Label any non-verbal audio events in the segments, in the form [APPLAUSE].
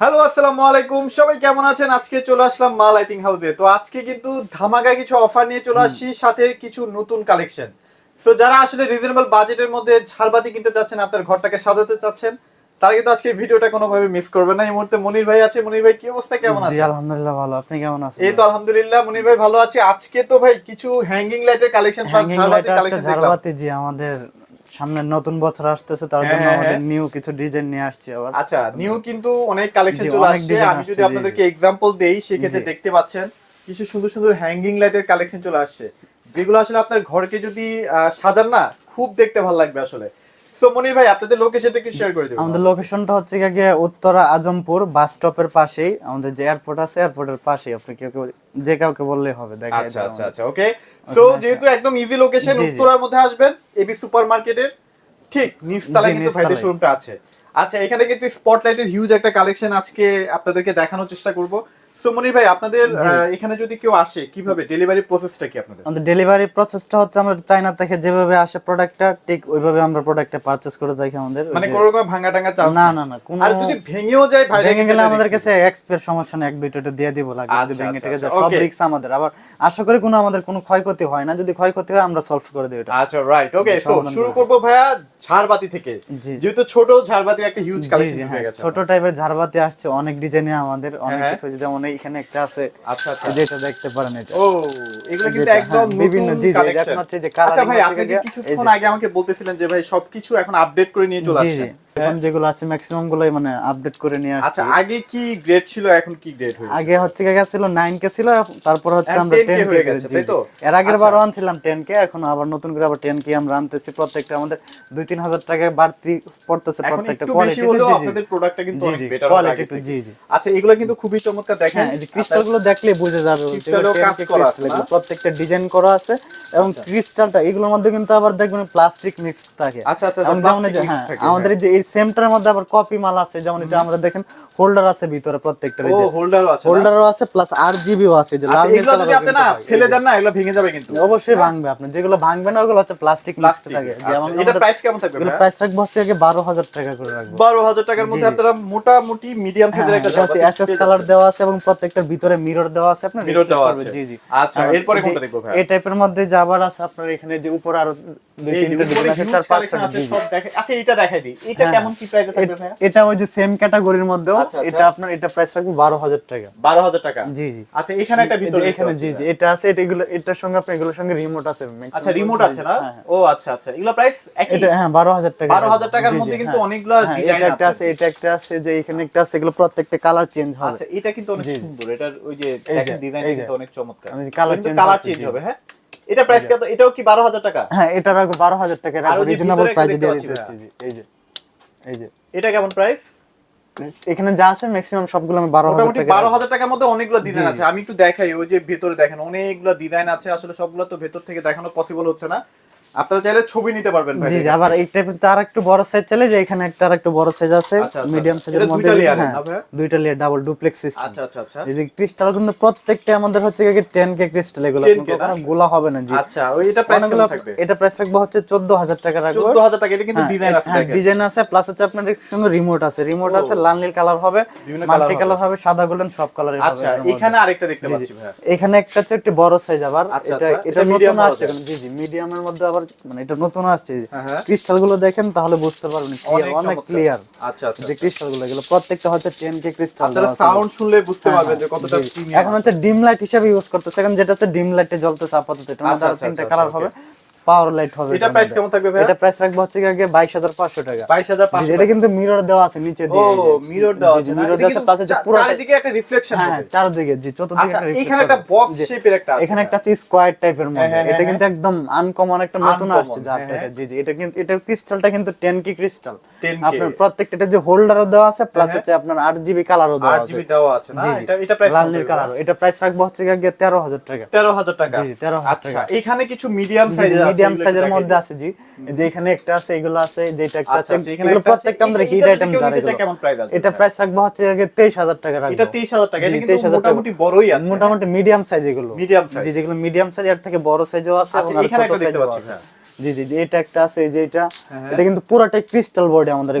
Hello আসসালামু আলাইকুম। সবাই কেমন আছেন? আজকে চলে আসলাম মা লাইটিং হাউসে। তো আজকে কিন্তু ধামাকা কিছু অফার নিয়ে চলে আসছি সাথে কিছু নতুন কালেকশন তো যারা আসলে রিজনেবল বাজেটের মধ্যে ঝাড়বাতি কিনতে চাচ্ছেন আপনার ঘরটাকে সাজাতে চাচ্ছেন তারা কিন্তু আজকে ভিডিওটা কোনোভাবে মিস করবে না। এই মুহূর্তে মনির ভাই আছে। মনির ভাই কি অবস্থা? কেমন আছে আলহামদুলিল্লাহ ভালো। আপনি কেমন আছেন? এই তো আলহামদুলিল্লাহ মনির ভাই ভালো আছে। আজকে তো ভাই কিছু হ্যাঙ্গিং লাইটের কালেকশন লাইট কালেকশন ঝাড়বাতি জি আমাদের সামনে নতুন বছর আসতেছে তার হ্যাঁ, জন্য হ্যাঁ, আমাদের হ্যাঁ। নিউ কিছু ডিজাইন নিয়ে আসছি আবার। আচ্ছা নিউ কিন্তু অনেক কালেকশন চলে আসছে। আমি যদি আপনাদেরকে এক্সাম্পল দেই সেক্ষেত্রে। দেখতে পাচ্ছেন কিছু সুন্দর সুন্দর হ্যাঙ্গিং লাইটের কালেকশন চলে আসছে। যেগুলো আসলে আপনার ঘরকে যদি সাজান না খুব দেখতে ভালো লাগবে আসলে। সো মনির ভাই আপনাদের লোকেশনটা শেয়ার করে দেবেন। আমাদের লোকেশনটা হচ্ছে গিয়ে উত্তরা আজমপুর বাস স্টপের পাশেই। আমাদের যে এয়ারপোর্ট আছে এয়ারপোর্টের পাশেই। আপনি কেউ যে কাউকে বললেই হবে দেখা আচ্ছা আচ্ছা আচ্ছা ওকে সো যেহেতু একদম ইজি লোকেশন। উত্তরার মধ্যে আসবেন এবি সুপার মার্কেটের ঠিক নিচতলায় কিন্তু ভাইদের শোরুমটা আছে। আচ্ছা এখানে কিন্তু স্পটলাইটের হিউজ একটা কালেকশন আজকে আপনাদেরকে দেখানোর চেষ্টা করব। সো মনির ভাই আপনাদের এখানে যদি কেউ আসে কীভাবে? ডেলিভারি প্রসেসটা কি আপনাদের? আমাদের ডেলিভারি প্রসেসটা হচ্ছে চায়না থেকে যেভাবে আসে প্রোডাক্টটা ঠিক ওইভাবে আমরা প্রোডাক্টটা পারচেজ করে থাকি আমাদের। মানে কোনো রকম ভাঙা টাঙ্গা চান্স না না না কোনো আর যদি ভেঙেও যায় ভাই ভেঙে গেলে আমাদের কাছে এক্সপের সমস্যা নেই এক দুইটা দিয়ে দিব লাগে যদি আচ্ছা, ভেঙে আচ্ছা, টেকে যায় আচ্ছা, সব. রিস্ক আমাদের। আবার আশা করি কোনো আমাদের কোনো ক্ষয়ক্ষতি হয় না যদি ক্ষয়ক্ষতি হয় আমরা সলভ করে দিই এটা আচ্ছা রাইট ওকে সো শুরু করে। করব ভাইয়া ঝাড়বাতি থেকে। যেহেতু ছোট ঝাড়বাতি একটা হিউজ কালেকশন হয়ে গেছে। ছোট টাইপের ঝাড়বাতি আসছে অনেক ডিজাইনে আমাদের অনেক হ্যাঁ। কিছু যেমন এইখানে একটা আছে। আচ্ছা আচ্ছা। যেটা দেখতে পারেন এটা। ও এগুলো কিন্তু একদম হ্যাঁ, বিভিন্ন জি, জি, এখন হচ্ছে যে আচ্ছা ভাই আপনি কিছুক্ষণ আগে আমাকে বলতেছিলেন যে ভাই সবকিছু এখন আপডেট করে নিয়ে চলে আসছে এখন যেগুলো আছে ম্যাক্সিমাম গুলোই মানে আপডেট করে নিয়ে আচ্ছা আগে কি গ্রেড ছিল এখন কি গ্রেড হয়েছে? আগে হচ্ছে ছিল 9 কে ছিল তারপর হচ্ছে আমরা 10 কে হয়ে গেছে, তাই তো? এর আগের আচ্ছা। বার আনছিলাম 10 কে এখন আবার নতুন করে আবার 10 কে আমরা আনতেছি। প্রত্যেকটা আমাদের 2 3000 টাকা বাড়তি পড়তেছে প্রত্যেকটা একটু বেশি কোয়ালিটি হলেও আপনাদের প্রোডাক্টটা কিন্তু অনেক বেটার কোয়ালিটি একটু জি জি। আচ্ছা এগুলো কিন্তু খুবই চমৎকার দেখেন। হ্যাঁ এই যে ক্রিস্টালগুলো দেখলে বোঝা যাবে? প্রত্যেকটা ডিজাইন করা আছে এবং ক্রিস্টালটা এগুলোর মধ্যে কিন্তু আবার দেখবেন প্লাস্টিক মিক্স থাকে। আচ্ছা, আচ্ছা, যে, mix হ্যাঁ আমাদের যে এই সেমটার মধ্যে আবার কপি মাল আছে যেমন এটা আমরা দেখেন হোল্ডার আছে ভিতরে প্রত্যেকটা ও হোল্ডারও আছে হোল্ডারও আছে প্লাস আর জিবিও আছে যে আচ্ছা, লাল নীল এগুলো যদি আপনি না ফেলে দেন না এগুলো ভেঙে যাবে কিন্তু। অবশ্যই ভাঙবে আপনি যেগুলো ভাঙবে না ওগুলো হচ্ছে প্লাস্টিক প্লাস্টিক থাকে। আচ্ছা, যেমন এটা প্রাইস কেমন থাকবে ভাইয়া? প্রাইস রাখব হচ্ছে আগে বারো হাজার টাকা করে রাখব। বারো হাজার টাকার মধ্যে। আপনারা মোটামুটি মিডিয়াম সাইজের একটা আছে এসএস কালার দেওয়া আছে এবং প্রত্যেকটার ভিতরে মিরর দেওয়া আছে Mirror reflect দেওয়া আছে। জি জি। আচ্ছা, এরপরে কোনটা দেখব ভাইয়া? এই টাইপের মধ্যে যে আবার আছে আপনার এখানে যে উপরে আরও দুই এই যে তিনটা উপরে ডিজাইন আছে huge চার পাঁচ collection আছে, জি, জি। সব দেখে- আচ্ছা, এটা দেখাই দিই। এটা। কেমন কি price থাকবে ভাইয়া? এটা ওই যে সেম ক্যাটাগরির মধ্যেও। এটা আপনার এটা প্রাইস রাখব বারো টাকা 12,000 টাকা। জি জি আচ্ছা, এখানে একটা ভিতরে এখানে জি জি এটা আছে এটা এগুলো এটার সঙ্গে আপনার এগুলোর সঙ্গে রিমোট আছে আচ্ছা, রিমোট আছে না? হ্যাঁ, হ্যাঁ। ও আচ্ছা, আচ্ছা। এগুলো একই? এটা হ্যাঁ টাকা 12,000 টাকার জি, জি, মধ্যে কিন্তু এটা আছে। এটা একটা আছে যে এখানে একটা আছে এগুলো প্রত্যেকটা কালার চেঞ্জ হবে আচ্ছা, এটা কিন্তু অনেক। সুন্দর। এটার ওই যে। কিন্তু অনেক চমৎকার। আমি colour কিন্তু change colour হচ্ছে, change জি। হবে, হ্যাঁ? এটা প্রাইস কত? এটাও কি 12,000 টাকা? হ্যাঁ এটা রাখব টাকা রাখব রিজনেবল প্রাইসে দিয়ে এই যে এই যে। এটা কেমন প্রাইস এখানে যা আছে ম্যাক্সিমাম সবগুলো আমি বারো হাজার মোটামুটি টাকা বারো হাজার টাকার মধ্যে অনেকগুলো ডিজাইন আছে। আমি একটু দেখাই ওই যে ভেতরে দেখেন অনেকগুলো ডিজাইন আছে। আসলে সবগুলো তো ভেতর থেকে দেখানো পসিবল হচ্ছে না। আপনারা চাইলে ছবি নিতে পারবেন ভাই। জি জি আবার এই টাইপের তার একটু বড় সাইজ চলে যে এখানে একটা আর একটু বড় সাইজ আছে আচ্ছা, আচ্ছা, মিডিয়াম আচ্ছা। সাইজের মধ্যে দুইটা হ্যাঁ লেয়ার ডাবল ডুপ্লেক্স সিস্টেম আচ্ছা আচ্ছা আচ্ছা। এই যে ক্রিস্টাল কিন্তু প্রত্যেকটা আমাদের হচ্ছে কি 10 কে ক্রিস্টাল এগুলো 10K গোলা হবে না জি। আচ্ছা ওই এটা প্রাইস এটা প্রাইস রাখব হচ্ছে 14000 টাকা রাখব। 14000 টাকা এটা কিন্তু ডিজাইন আছে ডিজাইন আছে প্লাস হচ্ছে আপনার এর সঙ্গে রিমোট আছে। রিমোট আছে লাল নীল কালার হবে মাল্টি কালার হবে সাদা গোল্ডেন সব কালারের হবে আচ্ছা এখানে আরেকটা দেখতে পাচ্ছি জি। ভাইয়া। এখানে একটা হচ্ছে একটু বড় সাইজ আবার। আচ্ছা, এটা আচ্ছা। এটা আসছে size। জি জি মিডিয়ামের মধ্যে আবার মানে এটা নতুন আসছে হ্যাঁ, হ্যাঁ। ক্রিস্টালগুলো দেখেন তাহলে বুঝতে পারবেন অনেক ক্লিয়ার আচ্ছা আচ্ছা যে ক্রিস্টালগুলো এগুলো প্রত্যেকটা হচ্ছে 10 কে ক্রিস্টাল আপনারা সাউন্ড শুনলে বুঝতে পারবেন যে কতটা প্রিমিয়াম এখন হচ্ছে ডিম লাইট হিসেবে ইউজ করতেছে এখন যেটা হচ্ছে ডিম লাইটে জ্বলতেছে আপাতত এটা আচ্ছা, আচ্ছা, তিনটা আচ্ছা, কালার আচ্ছা, হবে। পাওয়ার লাইট হবে এটা প্রাইস কেমন থাকবে এটা প্রাইস রাখব হচ্ছে আগে 22500 টাকা। 22500 এটা কিন্তু মিরর দেওয়া আছে নিচে ও মিরর দেওয়া আছে মিরর দেওয়া আছে প্লাস পুরো চারিদিকে একটা রিফ্লেকশন হ্যাঁ চারদিকে জি চতুর্দিকে আচ্ছা একটা এখানে একটা বক্স শেপের একটা আছে এখানে একটা স্কোয়ার টাইপের মধ্যে। হ্যাঁ, এটা হ্যাঁ, কিন্তু একদম আনকমন একটা নতুন আসছে হ্যাঁ, জারটা হ্যাঁ। জি জি এটা কিন্তু এটা ক্রিস্টালটা কিন্তু 10 কি ক্রিস্টাল আপনার প্রত্যেকটা এটা যে হোল্ডারও দেওয়া আছে প্লাস হ্যাঁ। হচ্ছে আপনার 8 জিবি কালারও দেওয়া আছে। 8GB দেওয়া আছে না। এটা এটা প্রাইস লাল নীল কালার এটা প্রাইস রাখব হচ্ছে গিয়ে 13000 টাকা। 13000 টাকা। জি, 13,000 আচ্ছা টাকা। এখানে কিছু মিডিয়াম সাইজের মিডিয়াম সাইজের মধ্যে আছে জি। যে এখানে একটা আছে এগুলো আছে যেটা একটা আচ্ছা আছে আচ্ছা, এগুলো প্রত্যেকটা আমাদের এটা হিট আইটেম দাঁড়ায় এগুলো। কেমন প্রাইস আছে? এটা প্রাইস রাখব হচ্ছে আগে 23000 টাকা রাখব। এটা 23000 টাকা এটা কিন্তু 23,000 টাকা। মোটামুটি বড়ই আছে। মোটামুটি মিডিয়াম সাইজ এগুলো। মিডিয়াম সাইজ জি যেগুলো মিডিয়াম সাইজ এর থেকে বড় সাইজও আছে আচ্ছা এখানে একটা দেখতে পাচ্ছি আছে। হ্যাঁ। জি জি জি এটা একটা আছে এই যে এটা হ্যাঁ। এটা কিন্তু পুরোটাই ক্রিস্টাল বডি আমাদের?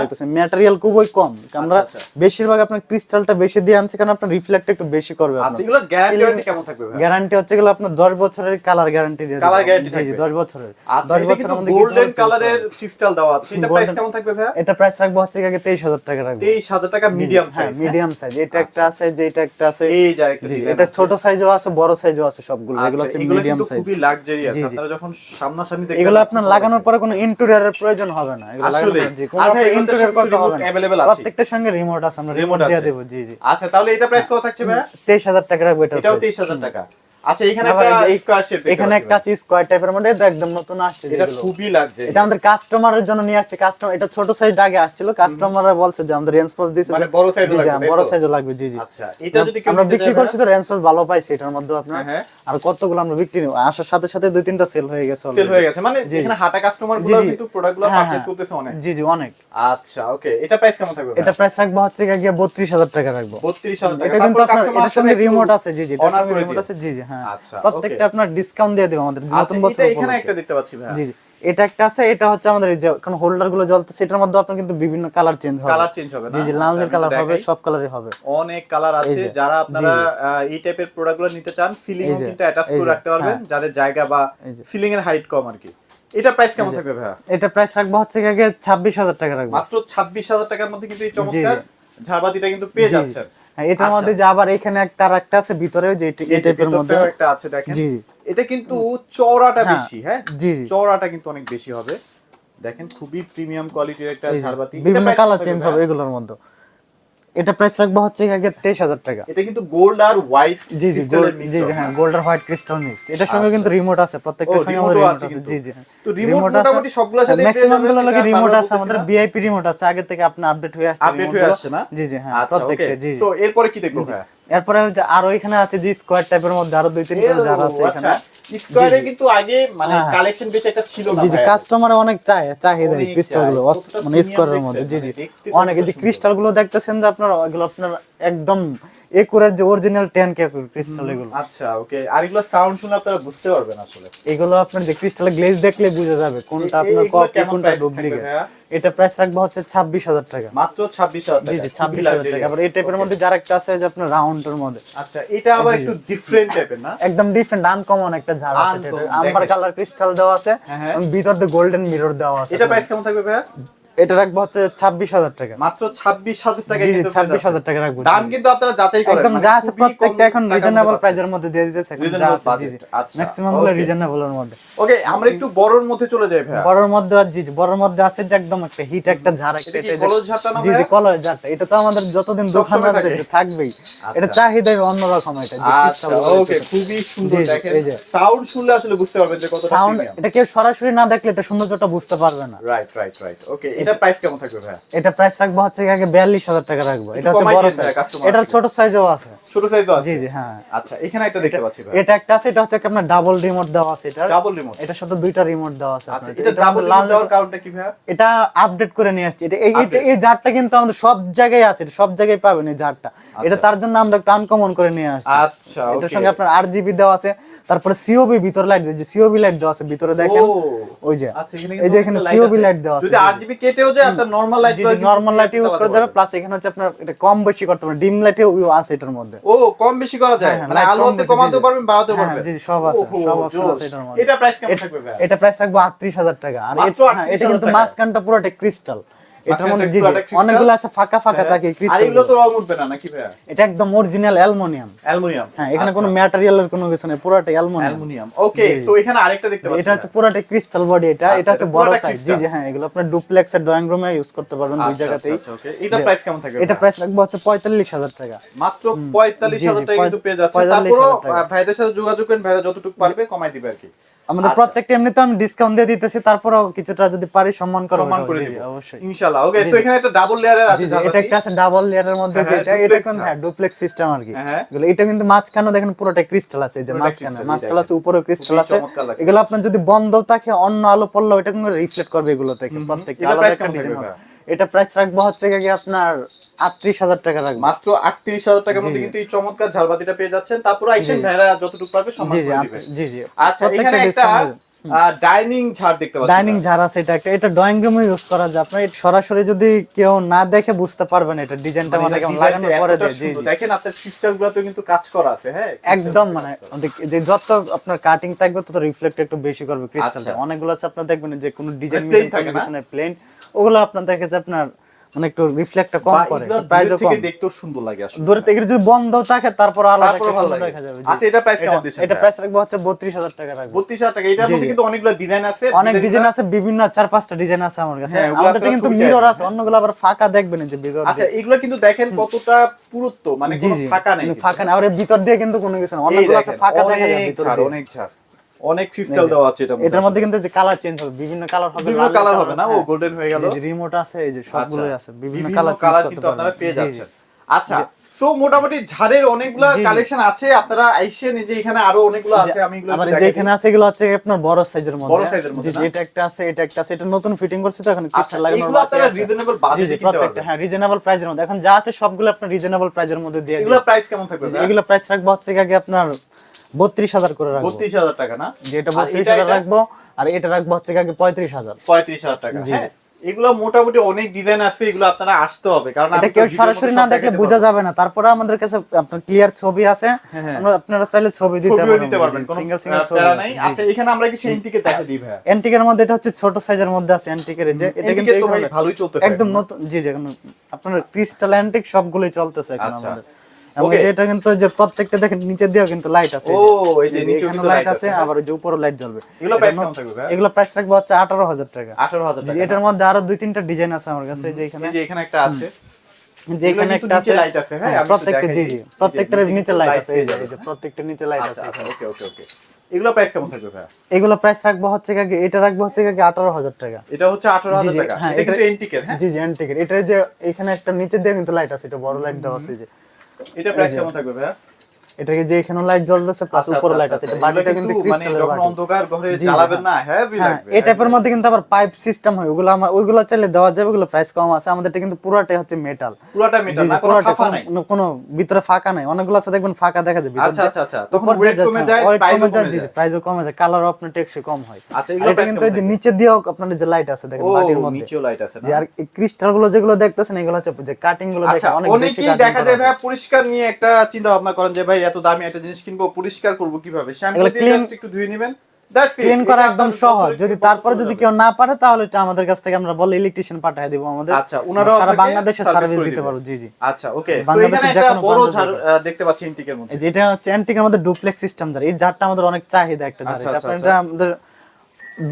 দেখতেছেন। ম্যাটেরিয়াল খুবই কম। আমরা আচ্ছা। বেশিরভাগ আপনার ক্রিস্টালটা বেশি দিয়ে আনছি কারণ আপনার রিফ্লেক্ট একটু বেশি করবে আচ্ছা এগুলো গ্যারান্টি কেমন থাকবে গ্যারান্টি হচ্ছে গেলো আপনার 10 বছরের কালার গ্যারান্টি দিয়ে দেব। জি জি থাকবে। 10 বছরের। আচ্ছা 10 এটা বছরের গোল্ডেন কালারের ক্রিস্টাল দেওয়া আছে। এটা প্রাইস কেমন থাকবে ভাই এটা প্রাইস রাখব হচ্ছে গিয়ে 23000 টাকা রাখব। 23000 টাকা মিডিয়াম হ্যাঁ সাইজ মিডিয়াম সাইজ এটা একটা আছে যে এটা একটা আছে। এই যে এটা ছোট সাইজও আছে বড় সাইজও আছে সবগুলো। এগুলো আচ্ছা, হচ্ছে মিডিয়াম সাইজ খুবই লাক্সারিয়াস। আপনারা যখন সামনাসামনি দেখবেন এগুলো আপনার লাগানোর পরে কোনো ইন্টেরিয়রের প্রয়োজন হবে না। এগুলো আসলে জি কোনো ইন্টেরিয়র করতে হবে না। अवेलेबल আছে? প্রত্যেকটার সঙ্গে রিমোট আছে আমরা রিমোট দিয়ে দেব জি জি। আচ্ছা তাহলে এটা প্রাইস কত থাকছে ভাই 23000 টাকা রাখব এটা এটাও 23000 টাকা। আচ্ছা এখানে একটা স্কয়ার শেপ এখানে একটা আছে স্কয়ার টাইপের মধ্যে এটা একদম নতুন আসছে এটা খুবই লাগছে এটা আমাদের কাস্টমারের জন্য নিয়ে আসছে। কাস্টমার এটা ছোট সাইজ আগে আসছিল কাস্টমাররা বলছে যে আমাদের রেঞ্জ পজ দিছে। মানে বড় লাগবে, বড়? লাগবে জি জি। আচ্ছা এটা যদি আমরা বিক্রি করছি তো রেঞ্জ পজ ভালো পাইছি এটার মধ্যে আপনার হ্যাঁ, আর কতগুলো আমরা বিক্রি আসার সাথে সাথে দুই তিনটা সেল হয়ে গেছে সেল হয়ে গেছে মানে এখানে হাটা কাস্টমারগুলো কিন্তু প্রোডাক্ট হ্যাঁ, পারচেজ হ্যাঁ। করতেছে অনেক। জি জি অনেক। আচ্ছা ওকে এটা প্রাইস কেমন থাকবে এটা প্রাইস রাখব হচ্ছে গিয়ে বত্রিশ হাজার টাকা রাখব। 32000 টাকা। এটা কিন্তু কাস্টমার এটার সঙ্গে রিমোট আছে জি জি রিমোট আছে জি জি। হ্যাঁ। আচ্ছা, প্রত্যেকটা আপনার ডিসকাউন্ট দিয়ে দেবো আমাদের। আচ্ছা নতুন বছর এখানে একটা দেখতে পাচ্ছি ভাই জি জি। এটা একটা আছে এটা হচ্ছে আমাদের যে কারণ হোল্ডারগুলো জ্বলতেছে এটার মধ্যে আপনার কিন্তু বিভিন্ন কালার চেঞ্জ হবে। কালার চেঞ্জ হবে জি জি আচ্ছা, লালের কালার হবে সব কালারই হবে। অনেক কালার আছে। যারা আপনারা এই টাইপের প্রোডাক্টগুলো নিতে চান সিলিং কিন্তু অ্যাটাচ করে রাখতে পারবেন হ্যাঁ। যাদের জায়গা বা সিলিং এর হাইট কম আর কি। এটা প্রাইস কেমন থাকবে ভাইয়া? এটা প্রাইস রাখব হচ্ছে গিয়ে ছাব্বিশ হাজার টাকা রাখব। মাত্র ছাব্বিশ হাজার টাকার মধ্যে কিন্তু এই চমৎকার ঝাড়বাতিটা কিন্তু পেয়ে। যাচ্ছেন। এটার আচ্ছা। মধ্যে যে আবার এখানে একটা আর একটা আছে ভিতরে যে এই- টাইপের মধ্যে। একটা আছে দেখেন। জি এটা কিন্তু চওড়াটা হ্যাঁ, বেশি হ্যাঁ? জি চওড়াটা কিন্তু অনেক বেশি হবে। দেখেন খুবই প্রিমিয়াম কোয়ালিটির একটা ঝাড়বাতি। বিভিন্ন কালার চেঞ্জ হবে এগুলোর মধ্যে এটা প্রাইস রাখব হচ্ছে গিয়ে তেইশ হাজার টাকা। এটা কিন্তু গোল্ড আর হোয়াইট জি জি গোল্ড জি জি হ্যাঁ গোল্ড আর হোয়াইট ক্রিস্টাল মিক্স এটার সঙ্গে কিন্তু রিমোট আছে প্রত্যেকটা সঙ্গে রিমোট আছে জি জি। হ্যাঁ। তো রিমোট। মোটামুটি সবগুলোর সাথে ম্যাক্সিমামগুলো লাগে রিমোট আছে আমাদের ভিআইপি রিমোট আছে আগে থেকে আপনি আপডেট হয়ে আসছে আপডেট হয়ে আসছে না? জি জি হ্যাঁ আচ্ছা প্রত্যেকটা জি জি। তো এরপরে কি দেখব? এরপরে আরও এখানে আছে যে স্কোয়ার টাইপের মধ্যে আরও দুই তিন জার আছে এখানে। স্কোয়ারে কিন্তু আগে মানে হ্যাঁ, হ্যাঁ। কালেকশন বেশি একটা ছিল না জি জি। কাস্টমার অনেক চায় চাহিদা এই ক্রিস্টালগুলো মানে স্কোয়ারের মধ্যে। জি জি। অনেক এই যে ক্রিস্টালগুলো দেখতেছেন যে আপনারা এগুলো আপনার একদম একুরের যে অরিজিনাল কে ক্রিস্টাল এগুলো। আচ্ছা ওকে আর এগুলো সাউন্ড শুনে আপনারা বুঝতে পারবেন আসলে। এগুলো আপনার যে ক্রিস্টাল গ্লেজ দেখলে বুঝা যাবে কোনটা আপনার কপি কোনটা ডুপ্লিকেট এটা প্রাইস রাখব হচ্ছে ছাব্বিশ হাজার টাকা। মাত্র জি টাকা। আবার এই টাইপের মধ্যে যার একটা আছে যে আপনার রাউন্ডের মধ্যে। আচ্ছা এটা আবার একটু ডিফারেন্ট টাইপের না? একদম ডিফারেন্ট আনকমন একটা ঝাড় আছে আম্বার কালার ক্রিস্টাল দেওয়া আছে হ্যাঁ, হ্যাঁ। ভিতর দিয়ে গোল্ডেন মিরর দেওয়া আছে। এটা প্রাইস কেমন থাকবে ভাইয়া? এটা রাখব হচ্ছে ছাব্বিশ হাজার টাকা। মাত্র ছাব্বিশ হাজার টাকা ছাব্বিশ হাজার টাকা রাখব। দাম কিন্তু আপনারা যাচাই করেন। একদম মানে যা আছে প্রত্যেকটা এখন রিজনেবল প্রাইজের মধ্যে দিয়ে দিতেছে budget, আচ্ছা, ম্যাক্সিমামগুলো okay. রিজনেবলের মধ্যে। ওকে আমরা একটু বড়র মধ্যে চলে যাই ভাইয়া। বড়র মধ্যে আর জি জি বড়র মধ্যে আছে যে একদম একটা হিট একটা ঝাড় একটা এটা কি এটা যে- ঝাড়টা না জি জি? কলস ঝাড়টা। এটা তো আমাদের যতদিন দোকান আছে থাকবেই। এটা আচ্ছা। চাহিদা অন্যরকম এটা যে আচ্ছা ওকে খুবই সুন্দর। দেখেন। সাউন্ড শুনলে আসলে বুঝতে পারবেন যে কতটা সাউন্ড এটা কেউ সরাসরি না দেখলে এটা সৌন্দর্যটা বুঝতে পারবে না। রাইট রাইট রাইট ওকে এটা প্রাইস কেমন থাকবে ভাইয়া? এটা প্রাইস রাখব হচ্ছে আগে টাকা রাখব। এটা হচ্ছে বড় সাইজ এটার ছোট সাইজও আছে। ছোট সাইজ আছে? জি জি হ্যাঁ। আচ্ছা এখানে একটা দেখতে পাচ্ছি ভাই এটা একটা আছে এটা হচ্ছে আপনার ডাবল রিমোট দেওয়া আছে এটা ডাবল রিমোট সাথে দুইটা রিমোট দেওয়া আছে আচ্ছা এটা এটা ডাবল লাল- দেওয়ার কারণটা কি ভাইয়া? এটা আপডেট করে নিয়ে আসছি। এটা এই এই জারটা কিন্তু আমাদের সব জায়গায় আছে সব জায়গায় পাবেন এই জারটা। এটা তার জন্য আমরা একটু আনকমন করে নিয়ে আসছি। আচ্ছা এটার সঙ্গে আপনার আর জিবি দেওয়া আছে তারপরে সিওবি ভিতরে লাইট যে সিওবি লাইট দেওয়া আছে ভিতরে দেখেন। ওই যে আচ্ছা এখানে এই যে এখানে সিওবি লাইট দেওয়া আছে। যদি আরজিবি কেটেও যায় আপনার normal light normal light use করা যাবে প্লাস এখানে হচ্ছে আপনার এটা কম বেশি করতে পারবেন ডিম লাইটেও আছে এটার মধ্যে। ও কম বেশি করা যায়? হ্যাঁ, মানে light আলো কম হতে কমাতেও। পারবেন বাড়াতেও হ্যাঁ, পারবেন? জি, সব আছে, সব আছে এটার মধ্যে। এটা প্রাইস কেমন থাকবে ভাইয়া এটা প্রাইস রাখব আটত্রিশ হাজার টাকা আর এটা- হ্যাঁ, কিন্তু। মাঝখানটা পুরোটা ক্রিস্টাল মাঝখানটা মধ্যে জি? অনেকগুলো আছে ফাঁকা ফাঁকা হ্যাঁ। থাকে আর এগুলো তো রং উঠবে না নাকি ভাইয়া? এটা একদম অরিজিনাল অ্যালুমিনিয়াম অ্যালুমিনিয়াম হ্যাঁ এখানে কোনো ম্যাটেরিয়ালের কোনো কিছু নেই পুরোটা অ্যালুমিনিয়াম অ্যালুমিনিয়াম ওকে সো এখানে আরেকটা দেখতে পাচ্ছি এটা হচ্ছে পুরোটা ক্রিস্টাল বডি এটা আচ্ছা, এটা হচ্ছে বড় সাইজ জি জি হ্যাঁ এগুলো আপনার ডুপ্লেক্স এর ড্রয়িং রুমে ইউজ করতে পারবেন দুই আচ্ছা, জায়গাতেই। আচ্ছা. এটা প্রাইস কেমন থাকবে এটা প্রাইস রাখব হচ্ছে পঁয়তাল্লিশ হাজার টাকা। মাত্র পঁয়তাল্লিশ জি, হাজার জি, টাকা কিন্তু পেয়ে যাচ্ছে। 45,000। আহ, ভাইদের সাথে যোগাযোগ করেন ভাইরা যতটুকু পারবে কমাই দিবে আর কি। আমাদের আচ্ছা। প্রত্যেকটা এমনিতে আমি ডিসকাউন্ট দিয়ে দিতেছি তারপরেও কিছুটা যদি পারি সম্মান করব সম্মান করে দিব। অবশ্যই। ইনশাআল্লাহ। ওকে সো এখানে একটা ডাবল লেয়ারের আছে এটা একটা আছে ডাবল লেয়ারের মধ্যে যেটা হ্যাঁ, এটা কোন হ্যাঁ ডুপ্লেক্স সিস্টেম আর কি। হ্যাঁ, হ্যাঁ। এগুলো এটা কিন্তু মাঝখানে দেখেন পুরোটা ক্রিস্টাল আছে এই যে মাঝখানে মাঝখানে আছে উপরে ক্রিস্টাল আছে। এগুলো আপনার যদি বন্ধ থাকে অন্য আলো পড়ল এটা কিন্তু রিফ্লেক্ট করবে এগুলো থেকে প্রত্যেকটা আলাদা একটা ডিজাইন হবে। এটা প্রাইস রাখব হচ্ছে কি আপনার আটত্রিশ হাজার টাকা রাখব। মাত্র আটত্রিশ হাজার টাকার মধ্যে কিন্তু এই চমৎকার ঝালবাতিটা পেয়ে যাচ্ছেন। তারপর আইসেন ভাইরা যতটুকু পারবে সম্মান জি জি করে আপ- জি জি। আচ্ছা এখানে একটা ডাইনিং ঝাড় দেখতে পাচ্ছি ডাইনিং ঝাড় আছে এটা একটা এটা ড্রয়িং রুমে ইউজ করা যায়। আপনার এটা সরাসরি যদি কেউ না দেখে বুঝতে পারবেন এটা ডিজাইনটা মানে মানে কেমন লাগানোর পরে জি দেখেন আপনার কিন্তু কাজ করা আছে হ্যাঁ? একদম মানে যে যত আপনার কাটিং থাকবে তত রিফ্লেক্ট একটু বেশি করবে ক্রিস্টালটা আচ্ছা। অনেকগুলো আছে আপনার দেখবেন যে কোনো ডিজাইন plain থাকে না? প্লেন ওগুলো আপনার দেখেছে আপনার মানে একটু রিফ্লেক্টটা কম করে দূর থেকে দেখতেও সুন্দর লাগে আসলে। দূরে থেকে যদি বন্ধ থাকে তারপর আলাদা একটা ভালো দেখা যাবে। আচ্ছা, এটা price কেমন এটা- এটা প্রাইস রাখব হচ্ছে বত্রিশ হাজার টাকা রাখব। বত্রিশ হাজার টাকা এটার মধ্যে কিন্তু অনেকগুলো ডিজাইন আছে। অনেক ডিজাইন আছে বিভিন্ন চার পাঁচটা ডিজাইন আছে আমার কাছে। হ্যাঁ, আমাদের কিন্তু মিরর আছে অন্যগুলো আবার ফাঁকা দেখবেন যে ভিতর আচ্ছা এগুলো কিন্তু দেখেন কতটা পুরুত্ব মানে কোনো ফাঁকা নেই। ফাঁকা না আর ভিতর দিয়ে কিন্তু কোনো কিছু না। অনেকগুলো আছে ফাঁকা দেখা যায় অনেক ভিতর অনেক ছাড়। অনেক ক্রিস্টাল দেওয়া আছে এটা এটার মধ্যে কিন্তু যে কালার চেঞ্জ হবে বিভিন্ন কালার হবে বিভিন্ন কালার হবে না? ও গোল্ডেন হয়ে গেল। রিমোট আছে এই যে সবগুলোই আছে বিভিন্ন কালার কালার কিন্তু আপনারা পেয়ে। যাচ্ছেন। আচ্ছা সো মোটামুটি ঝাড়ের অনেকগুলা। কালেকশন আছে আপনারা আইসেন এই যে এখানে আরও অনেকগুলো আছে আমি এগুলো যে দেখাই এখানে আছে এগুলো হচ্ছে আপনার বড় সাইজের মধ্যে। বড় এর মধ্যে এটা একটা আছে এটা একটা আছে এটা নতুন ফিটিং করছে তো এখন আচ্ছা ক্রিস্টাল লাগানোর এগুলো বাকি আপনারা রিজনেবল বাজেটে কিনতে পারবেন। হ্যাঁ রিজনেবল প্রাইজের মধ্যে। এখন যা আছে সবগুলো আপনার রিজনেবল প্রাইজের মধ্যে দিয়ে এগুলো প্রাইস কেমন থাকবে এগুলো প্রাইস রাখব হচ্ছে আগে আপনার বত্রিশ হাজার করে রাখব। বত্রিশ হাজার টাকা না? যে এটা আর বত্রিশ হাজার রাখব আর এটা রাখব হচ্ছে আগে পঁয়ত্রিশ হাজার। পঁয়ত্রিশ হাজার টাকা। হ্যাঁ? এগুলো মোটামুটি অনেক ডিজাইন আছে এগুলো আপনারা আসতে হবে কারণ এটা কেউ সরাসরি না দেখলে বোঝা যাবে না। তারপরে আমাদের কাছে আপনার ক্লিয়ার ছবি আছে। হ্যাঁ, হ্যাঁ। আমরা- আপনারা চাইলে ছবি দিতে পারবেন সিঙ্গেল সিঙ্গেল ছবি নাই। আচ্ছা এখানে আমরা কিছু এন্টিকে দেখা দিই ভাইয়া। অ্যান্টিকের মধ্যে এটা হচ্ছে ছোট সাইজের মধ্যে আছে অ্যান্টিকের এই যে এটা কিন্তু ভালোই চলতেছে একদম নতুন জি জি আপনার ক্রিস্টাল অ্যান্টিক সবগুলোই চলতেছে এখন আচ্ছা। আমাদের। এবং এটা কিন্তু যে প্রত্যেকটা দেখেন নিচে দিয়েও কিন্তু লাইট আছে। ও, এই যে কিন্তু লাইট আছে। আবার যে উপরে লাইট জ্বলবে। এগুলো প্রাইস কেমন থাকবে এগুলো প্রাইস রাখব হচ্ছে আঠারো হাজার টাকা। আঠারো হাজার জি, টাকা। এটার মধ্যে আরও দুই তিনটা ডিজাইন আছে আমার কাছে যে এখানে। যে এখানে একটা আছে। যে এখানে একটা আছে। নিচে আছে, হ্যাঁ, আমি একটু প্রত্যেকটা জি জি প্রত্যেকটার নিচে নিচে লাইট আছে এই যে যাবেন। এই যে প্রত্যেকটা নিচে লাইট আছে। ওকে ওকে ওকে এগুলো প্রাইস কেমন থাকবে ভাইয়া এগুলো প্রাইস রাখব হচ্ছে কি এটা রাখব হচ্ছে কি আঠারো হাজার টাকা। এটা হচ্ছে আঠারো হাজার জি, জি, টাকা। হ্যাঁ, এটা কিন্তু এন্টিকের হ্যাঁ? জি জি অ্যান্টিকের এটা যে এখানে একটা নিচে দিয়ে কিন্তু লাইট আছে এটা বড় লাইট দেওয়া আছে যে। এটা প্রাইস কেমন থাকবে ভাইয়া? এটাকে যে এখানে লাইট জ্বলতেছে প্লাস আচ্ছা, উপরে লাইট আচ্ছা, আছে। এটা আচ্ছা। বাটিটা কিন্তু কিন্তু মানে যখন অন্ধকার ঘরে জ্বালাবেন হ্যাঁ। না হেভি হ্যাঁ লাগবে এই টাইপের মধ্যে কিন্তু আবার পাইপ সিস্টেম হয়। ওগুলো আমার ওইগুলো চাইলে দেওয়া যাবে ওগুলো প্রাইস কম আছে। আমাদেরটা কিন্তু পুরোটাই হচ্ছে মেটাল পুরোটা মেটাল না কোনো ফাঁকা নাই? কোনো ভিতরে ফাঁকা নাই। অনেকগুলো আছে দেখবেন ফাঁকা দেখা যায়। আচ্ছা আচ্ছা আচ্ছা। তখন ওয়েট কমে যায় প্রাইসও কমে যায়, প্রাইসও কমে যায়। কালারও আপনার টেকসই কম হয়। আচ্ছা এটা কিন্তু যে নিচে দিয়েও আপনার যে লাইট আছে দেখেন বাটির মধ্যে। নিচেও লাইট আছে না? আর ক্রিস্টালগুলো যেগুলো দেখতেছেন এগুলো হচ্ছে যে কাটিংগুলো দেখে অনেক বেশি দেখা যায় ভাই পরিষ্কার নিয়ে একটা চিন্তা ভাবনা করেন যে ভাই এত দামি একটা জিনিস কিনবো পরিষ্কার করব কীভাবে? শ্যাম্পু দিয়ে just একটু ধুয়ে নেবেন। দ্যাটস ইট ক্লিন করা একদম সহজ। যদি তারপরে যদি কেউ না পারে তাহলে এটা আমাদের কাছ থেকে আমরা বলে ইলেকট্রিশিয়ান পাঠিয়ে দিব আমাদের। আচ্ছা ওনারাও সারা বাংলাদেশে সার্ভিস দিতে। পারব। জি জি। আচ্ছা ওকে যে কোনো বড় ঝাড় দেখতে পাচ্ছি মধ্যে। এটা হচ্ছে মধ্যে ডুপ্লেক্স সিস্টেম ঝাড়। এই ঝাড়টা আমাদের অনেক চাহিদা একটা ঝাড়। আচ্ছা, এটা আচ্ছা, আপনার আমাদের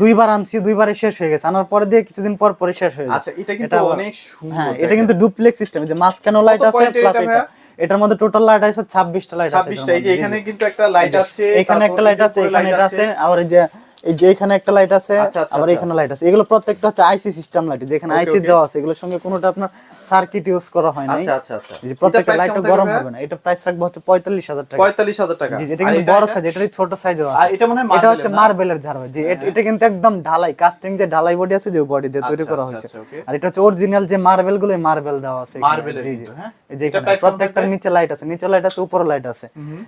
দুইবার আনছি দুইবারে শেষ হয়ে গেছে। আনার পরে দিয়ে কিছুদিন পর পরে শেষ হয়ে গেছে আচ্ছা এটা কিন্তু অনেক সুন্দর হ্যাঁ এটা কিন্তু ডুপ্লেক্স সিস্টেম যে মাঝখানেও লাইট আছে প্লাস এটা এটা? এটার মধ্যে টোটাল লাইট আছে 26টা লাইট আছে 26টা এই যে এখানে কিন্তু একটা লাইট আছে এখানে একটা লাইট আছে এখানে এটা আছে। আবার এই যে এই যে এখানে একটা লাইট আছে আচ্ছা, আচ্ছা, আবার আচ্ছা। এখানে লাইট আছে। এগুলো প্রত্যেকটা হচ্ছে আইসি সিস্টেম লাইট যেখানে আইসি দেওয়া আছে এগুলোর সঙ্গে কোনোটা আপনার সার্কিট ইউজ করা হয় আচ্ছা আচ্ছা আচ্ছা। যে প্রত্যেকটা গরম হবে না এটা প্রাইস রাখব হচ্ছে পঁয়তাল্লিশ হাজার টাকা। 45000 টাকা। জি আর কিন্তু বড় সাইজ এটারই ছোট সাইজও আর এটা মনে এটা হচ্ছে মার্বেলের জি এটা কিন্তু একদম ঢালাই কাস্টিং যে ঢালাই বডি আছে যে বডি দিয়ে তৈরি করা হয়েছে। আর এটা হচ্ছে অরিজিনাল যে মার্বেলগুলো মার্বেল দেওয়া আছে। জি জি। হ্যাঁ? এই যে এখানে প্রত্যেকটার নিচে লাইট আছে নিচে লাইট আছে উপরে লাইট আছে।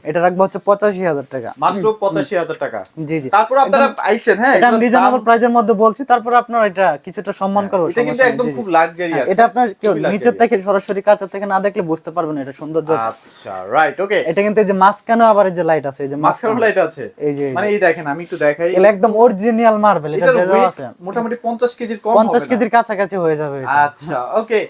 এটা রাখব হচ্ছে পঁচাশি হাজার টাকা। মাত্র 85000 টাকা। জি জি। তারপর আপনারা আইছেন হ্যাঁ এটা রিজনেবল প্রাইজের মধ্যে বলছি তারপর আপনার এটা কিছুটা সম্মান করব এটা কিন্তু একদম। খুব লাক্সারি হ্যাঁ, আছে। এটা আপনার নিচের থেকে সরাসরি কাঁচা থেকে না দেখলে বুঝতে পারবেন না এটা সৌন্দর্য। আচ্ছা রাইট ওকে এটা কিন্তু এই যে মাঝখানে আবার এই যে লাইট আছে এই যে লাইট আছে? এই যে- মানে এই দেখেন আমি একটু দেখাই। এগুলো একদম অরিজিনাল মার্বেল এটা আছে। মোটামুটি 50 কেজির কম পঞ্চাশ হবে না। কেজির কাছাকাছি হয়ে যাবে আচ্ছা ওকে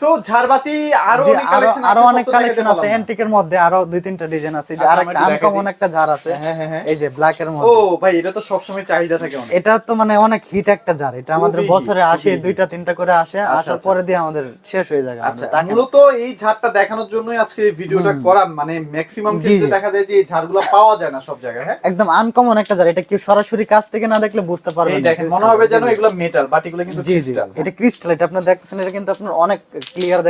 সো ঝাড়বাতি আরও অনেক কালেকশন আরও আছে অনেক সব কালেকশন আছে। অ্যান্টিকের মধ্যে আরও দুই তিনটা ডিজাইন আছে। যে আচ্ছা, আরেকটা আনকমন একটা ঝাড় আছে। হ্যাঁ, হ্যাঁ, হ্যাঁ। এই যে ব্ল্যাক এর ও ভাই এটা তো সবসময় চাহিদা থাকে অনেক। এটা তো মানে অনেক হিট একটা ঝাড়। এটা আমাদের বছরে আসে দুইটা তিনটা করে আসে। আচ্ছা, আসার আচ্ছা। পরে দিয়ে আমাদের শেষ হয়ে যায় আচ্ছা মূলত এই ঝাড়টা দেখানোর জন্যই আজকে এই ভিডিওটা করা। মানে ম্যাক্সিমাম ক্ষেত্রে দেখা যায় যে এই ঝাড়গুলো পাওয়া যায় না সব জায়গায় হ্যাঁ? একদম আনকমন একটা ঝাড়। এটা কেউ সরাসরি কাছ থেকে না দেখলে বুঝতে পারবে এই না দেখেন মনে হবে যেন। এগুলো মেটাল বাট এগুলো কিন্তু জি এটা ক্রিস্টাল এটা আপনি দেখতেছেন এটা কিন্তু আপনার অনেক ক্লিয়ার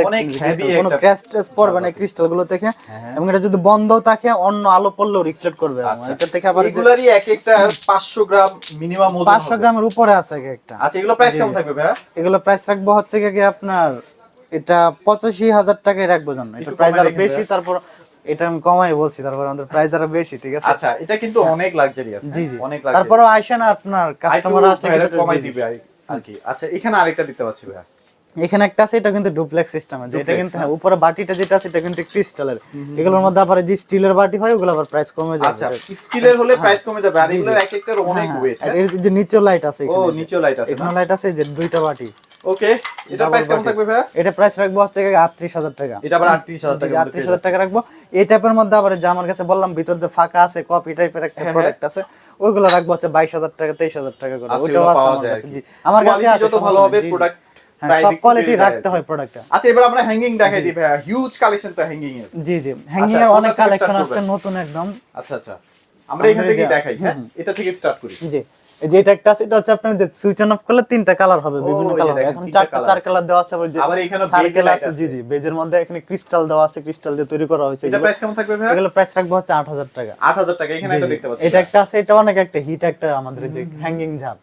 কোনো ক্র্যাশ পড়বে না ক্রিস্টালগুলো থেকে। এবং এটা যদি বন্ধ থাকে অন্য আলো পড়লেও রিফ্লেক্ট করবে আচ্ছা। এটা থেকে আবার এগুলারই এক একটা 500 গ্রাম মিনিমাম ওজন পাঁচশো হবে। গ্রামের উপরে আছে এক একটা। আচ্ছা এগুলো প্রাইস কেমন থাকবে ভাইয়া? এগুলো প্রাইস রাখব হচ্ছে কি আপনার এটা পঁচাশি হাজার টাকায় রাখব জানো এটা প্রাইস আরও বেশি তারপর এটা আমি কমাই বলছি তারপর আমাদের প্রাইস আরও বেশি ঠিক আছে? আচ্ছা এটা কিন্তু অনেক লাক্সারিয়াস জি জি। অনেক তারপরে আসেন আপনার কাস্টমার আসলে কমাই। দিবে আর- কি। আচ্ছা এখানে আরেকটা দিতে পারছি ভাইয়া। এখানে একটা আছে এটা কিন্তু ডুপ্লেক্স সিস্টেম আছে। এটা কিন্তু হ্যাঁ। উপরে বাটিটা যেটা আছে এটা কিন্তু ক্রিস্টালের এগুলোর মধ্যে আবার যে স্টিলের বাটি হয় ওগুলো আবার প্রাইস কমে যাবে। আচ্ছা স্টিলের হলে প্রাইস কমে যাবে আর এগুলোর এক একটার অনেক হ্যাঁ, ওয়েট আর এর যে নিচে লাইট আছে ও নিচে লাইট আছে এখানে লাইট আছে যে দুইটা বাটি। ওকে এটা প্রাইস কেমন থাকবে ভাইয়া? এটা প্রাইস রাখব হচ্ছে আটত্রিশ হাজার টাকা। এটা আবার 38,000 টাকার মধ্যে আটত্রিশ হাজার টাকা রাখব। এই টাইপের মধ্যে আবার যে আমার কাছে বললাম ভিতর যে ফাঁকা আছে কপি টাইপের একটা হ্যাঁ, প্রোডাক্ট আছে ওইগুলো রাখব হচ্ছে বাইশ হাজার টাকা তেইশ হাজার টাকা করে। আচ্ছা, ওইটাও আছে আমার কাছে। জি আমার কাছে আছে যত ভালো হবে প্রোডাক্ট হ্যাঁ সব কোয়ালিটি রাখতে হয় আচ্ছা এবার আমরা হ্যাঙ্গিং দেখাই দিই ভাইয়া। হিউজ কালেকশন তো হ্যাঙ্গিং এর। জি জি। হ্যাঙ্গিং এর অনেক কালেকশন start নতুন একদম। আচ্ছা আচ্ছা। আমরা এখান থেকে দেখাই হ্যাঁ? এটা থেকে স্টার্ট করি। জি। যে এটা একটা এটা হচ্ছে আপনার যে সুইচ অন অফ করলে তিনটা কালার হবে বিভিন্ন কালার এখন চারটা চার কালার দেওয়া আছে আবার আবার এখানে সার্কেল আছে আছে। জি জি। বেজের মধ্যে এখানে ক্রিস্টাল দেওয়া আছে ক্রিস্টাল দিয়ে তৈরি করা হয়েছে এটা প্রাইস কেমন থাকবে ভাইয়া? এগুলো প্রাইস রাখব হচ্ছে আট হাজার টাকা। এখানে দেখতে এটা একটা আছে এটা অনেক একটা হিট একটা আমাদের যে হ্যাঙ্গিং ঝাড়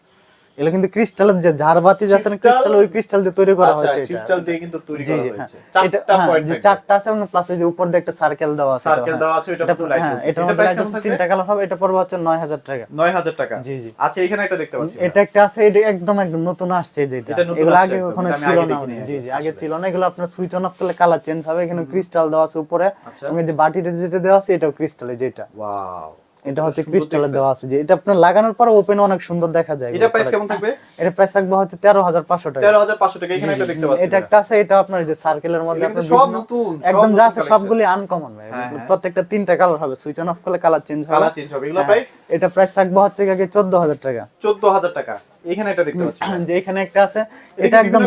এগুলো কিন্তু ক্রিস্টালের যে ঝাড়বাতি যে আছে না ক্রিস্টাল ওই ক্রিস্টাল দিয়ে তৈরি করা আচ্ছা হয়েছে এটা। ক্রিস্টাল দিয়ে কিন্তু তৈরি করা হ্যাঁ হয়েছে। চারটা হ্যাঁ, পয়েন্ট যে চারটা আছে এবং প্লাস ওই যে উপর দিয়ে একটা সার্কেল দেওয়া আছে সার্কেল হ্যাঁ। দেওয়া আছে এটা পুরো লাইট হ্যাঁ এটা এটা মধ্যে প্রাইস light কেমন আছে, থাকবে? তিনটা কালার হবে এটা পড়বে হচ্ছে নয় হাজার টাকা। নয় হাজার টাকা? জি, জি। আচ্ছা এখানে একটা দেখতে পাচ্ছি। এটা একটা আছে এটা একদম একদম নতুন আসছে যেটা এটা। এগুলো আগে কখনো ছিল না জি জি আগে ছিল না এগুলো আপনার সুইচ অন অফ করলে কালার চেঞ্জ হবে এখানে ক্রিস্টাল দেওয়া আছে উপরে। আচ্ছা। এবং যে বাটিটা যেটা দেওয়া আছে এটাও ক্রিস্টালে যেটা ওয়াও এটা হচ্ছে ক্রিস্টালে দেওয়া আছে যে এটা আপনার লাগানোর পর ওপেন অনেক সুন্দর দেখা যায়। এটা প্রাইস কেমন থাকবে? এটা প্রাইস রাখব হচ্ছে তেরো হাজার পাঁচশো টাকা। তেরো হাজার পাঁচশো টাকা এখানে একটা দেখতে পাচ্ছি এটা একটা আছে এটা আপনার যে সার্কেলের মধ্যে এটা আপনার সব নতুন, একদম যা আছে। সবগুলি আনকমন ভাই। হ্যাঁ, হ্যাঁ। প্রত্যেকটা তিনটা কালার হবে। সুইচ অন অফ করলে কালার চেঞ্জ হবে। কালার চেঞ্জ হবে। এগুলো হ্যাঁ, প্রাইস এটা প্রাইস রাখব হচ্ছে আগে চোদ্দ হাজার টাকা। চোদ্দ হাজার টাকা। এখানে একটা দেখতে পাচ্ছি। [CLEARS THROAT] যে এখানে একটা আছে। এটা এটা একদম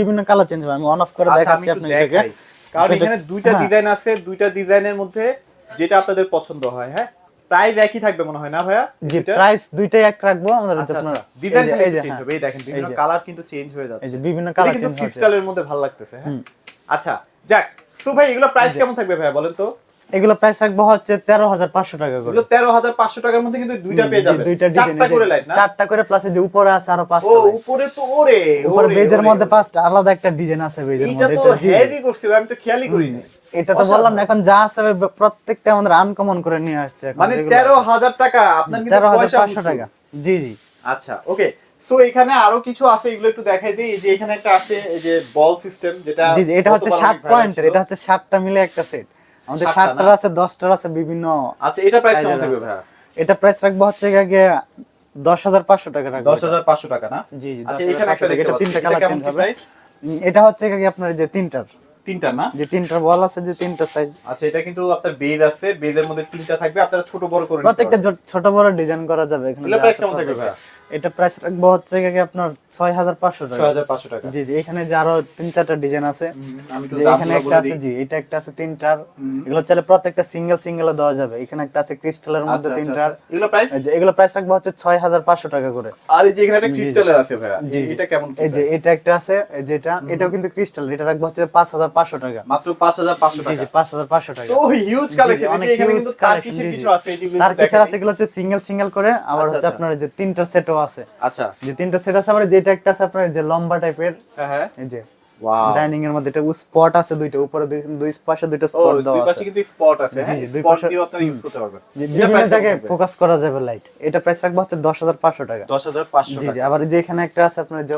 বিভিন্ন কালার চেঞ্জ হবে আমি অন অফ করে আচ্ছা, দেখাচ্ছি আপনাদেরকে। কারণ এখানে দুইটা হ্যাঁ। ডিজাইন আছে দুইটা ডিজাইনের মধ্যে যেটা আপনাদের পছন্দ হয় হ্যাঁ? প্রাইস একই থাকবে মনে হয় না ভাইয়া? জি প্রাইস দুইটাই এক রাখব আমাদের হচ্ছে আচ্ছা। আপনার আচ্ছা ডিজাইন এই যে- চেঞ্জ হ্যাঁ। হবে এই দেখেন বিভিন্ন কালার কিন্তু চেঞ্জ হয়ে যাচ্ছে এই যে বিভিন্ন কালার চেঞ্জ হচ্ছে ক্রিস্টালের মধ্যে ভালো লাগতেছে হ্যাঁ? আচ্ছা যাক। তো ভাই এগুলো প্রাইস কেমন থাকবে ভাইয়া বলেন তো? এগুলো প্রাইস রাখব হচ্ছে তেরো হাজার পাঁচশো টাকা করে। এগুলো তেরো হাজার পাঁচশো টাকার মধ্যে কিন্তু দুইটা পেয়ে যাবে দুইটা চারটা করে লাইট না? চারটা করে প্লাস যে উপরে আছে আরও ও পাঁচটা light। উপরে তো ওরে উপরে ওরে, বেজের মধ্যে পাঁচটা আলাদা একটা ডিজাইন আছে বেজের মধ্যে এটা জি। হেভি করছে ভাই, আমি তো খেয়ালই করিনি। এটা তো বললাম না এখন যা আছে প্রত্যেকটা আমাদের আনকমন করে নিয়ে আসছে মানে তেরো হাজার টাকা আপনার কিন্তু তেরো হাজার পয়সা পাঁচশো টাকা। জি জি। আচ্ছা ওকে। সো এখানে আরও কিছু আছে এগুলো একটু দেখাই দিই। যে এখানে একটা আছে এই যে বল সিস্টেম যেটা জি জি এটা হচ্ছে গতবার সাত পয়েন্টের এটা হচ্ছে সাতটা মিলে একটা সেট আমাদের সাতটা সাতটার আছে দশটার আছে বিভিন্ন আচ্ছা এটা প্রাইস কেমন থাকবে। এটা প্রাইস রাখব হচ্ছে হাজার পাঁচশো টাকা রাখব দশ হাজার পাঁচশো টাকা না? জি জি আচ্ছা এখানে একটা। দেখতে এটা তিনটা কালার চেঞ্জ হবে। এটা হচ্ছে আগে আপনার যে তিনটার। তিনটা না? যে তিনটা বল আছে যে তিনটা সাইজ আচ্ছা এটা কিন্তু আপনার বেজ আছে বেজের মধ্যে তিনটা থাকবে আপনারা ছোট বড় করে প্রত্যেকটা ছোট বড় ডিজাইন করা যাবে এখানে প্রাইস কেমন থাকবে প্রত্যেকটা। এটা প্রাইস রাখব হচ্ছে আগে আপনার ছয় হাজার পাঁচশো টাকা। ছয় হাজার পাঁচশো টাকা। জি জি এখানে যে আরও তিন চারটা ডিজাইন আছে এখানে একটা আছে জি এটা একটা আছে তিনটার। এগুলো চাইলে প্রত্যেকটা সিঙ্গেল সিঙ্গেল দেওয়া যাবে। এখানে একটা আছে ক্রিস্টালের আচ্ছা, মধ্যে আচ্ছা, তিনটার। আচ্ছা। এগুলো প্রাইস এই যে এগুলো প্রাইস রাখব হচ্ছে ছয় হাজার পাঁচশো টাকা করে। আর এই যে এখানে একটা ক্রিস্টালের আছে ভাইয়া। এটা কেমন কি এই যে এটা একটা আছে এই যে এটা এটাও কিন্তু ক্রিস্টাল এটা রাখব হচ্ছে পাঁচ হাজার পাঁচশো টাকা। মাত্র পাঁচ হাজার পাঁচশো জি টাকা জি পাঁচ হাজার পাঁচশো টাকা। তো হিউজ কালেকশন এখানে কিন্তু তার কিছু। আছে তার দেখাই আছে এগুলো হচ্ছে সিঙ্গেল সিঙ্গেল করে আবার আচ্ছা, হচ্ছে আচ্ছা। আপনার যে তিনটা সেটও আছে। আচ্ছা। যে তিনটা সেট আছে আবার যেটা একটা আছে আপনার যে লম্বা টাইপের হ্যাঁ হ্যাঁ। এই যে ডাইনিং এর মধ্যে এটা স্পট আছে দুইটা উপরে দুই দুই পাশে দুইটা ও স্পট দুই পাশে কিন্তু স্পট আছে জি, হ্যাঁ? জি, দুই স্পট দিয়ে আপনারা ইউজ করতে পারবেন। বিভিন্ন জায়গায় ফোকাস করা যাবে লাইট এটা প্রাইস রাখব হচ্ছে টাকা। জি জি আবার যে এখানে একটা আছে আপনার যে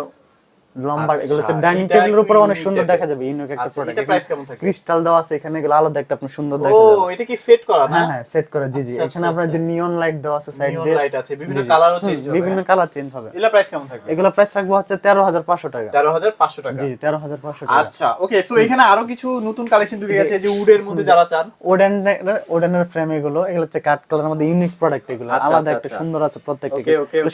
লম্বা আচ্ছা, এগুলো হচ্ছে ডাইনিং টেবিলের উপরে অনেক সুন্দর দেখা যাবে ইউনিক একটা আচ্ছা, প্রোডাক্ট এটা price কেমন থাকবে? ক্রিস্টাল দেওয়া আছে এখানে এগুলো আলাদা একটা আপনার সুন্দর দেখা যাবে। এটা কি সেট করা না? হ্যাঁ হ্যাঁ সেট করা জি জি। আচ্ছা, এখানে আচ্ছা, আপনার যে আচ্ছা। নিয়ন লাইট দেওয়া আছে সাইড নিয়ন লাইট আছে বিভিন্ন জি, জি। কালারও চেঞ্জ হবে। বিভিন্ন কালার চেঞ্জ হবে। এগুলা প্রাইস কেমন থাকবে এগুলো প্রাইস রাখব হচ্ছে তেরো হাজার পাঁচশো টাকা। তেরো হাজার পাঁচশো টাকা। জি তেরো হাজার পাঁচশো টাকা। আচ্ছা ওকে সো এখানে আরও কিছু নতুন কালেকশন ঢুকে গেছে যে উডের মধ্যে যারা চান। ফ্রেম এগুলো এগুলো হচ্ছে কাট কালারের মধ্যে ইউনিক প্রোডাক্ট এগুলো। আচ্ছা, আলাদা আচ্ছা, একটা আচ্ছা। সুন্দর আছে প্রত্যেকটা.